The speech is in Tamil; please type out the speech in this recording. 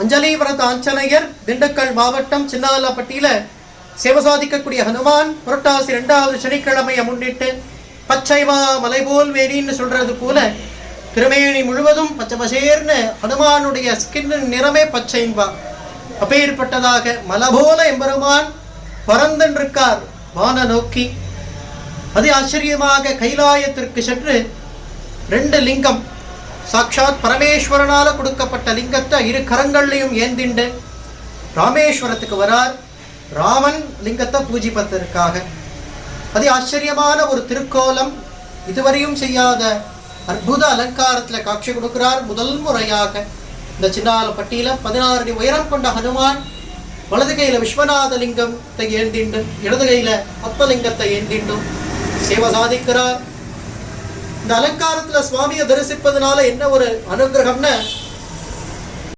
அஞ்சலிவரத ஆஞ்சநேயர் திண்டுக்கல் மாவட்டம் சின்னாலப்பட்டியில சேவை சாதிக்கக்கூடிய ஹனுமான் புரட்டாசி ரெண்டாவது சனிக்கிழமையை முன்னிட்டு பச்சைமா மலை போல் வேணின்னு சொல்றது போல திருமேனி முழுவதும் பச்சை பசேர்னு ஹனுமானுடைய ஸ்கின் நிறமே பச்சைன்பா. அப்பேற்பட்டதாக மலை போல எம்பெருமான் பரந்தன்றிருக்கார் வான நோக்கி. அது ஆச்சரியமாக கைலாயத்திற்கு சென்று ரெண்டு லிங்கம் சாக்ஷாத் பரமேஸ்வரனால கொடுக்கப்பட்ட லிங்கத்தை இரு கரங்கள்லையும் ஏந்திண்டு ராமேஸ்வரத்துக்கு வரார். ராமன் லிங்கத்தை பூஜிப்பதற்காக. அது ஆச்சரியமான ஒரு திருக்கோலம் இதுவரையும் செய்யாத அற்புத அலங்காரத்தில் காட்சி கொடுக்கிறார் முதல் முறையாக. இந்த சின்னாலப்பட்டியில் பதினாறு அடி உயரம் கொண்ட ஹனுமான் வலது கையில விஸ்வநாத லிங்கத்தை ஏந்திண்டும் இடது கையில பத்மலிங்கத்தை ஏந்திண்டும் சேவை சாதிக்கிறார். இந்த அலங்காரத்துல சுவாமியை தரிசிப்பதனால என்ன ஒரு அனுகிரகம்னு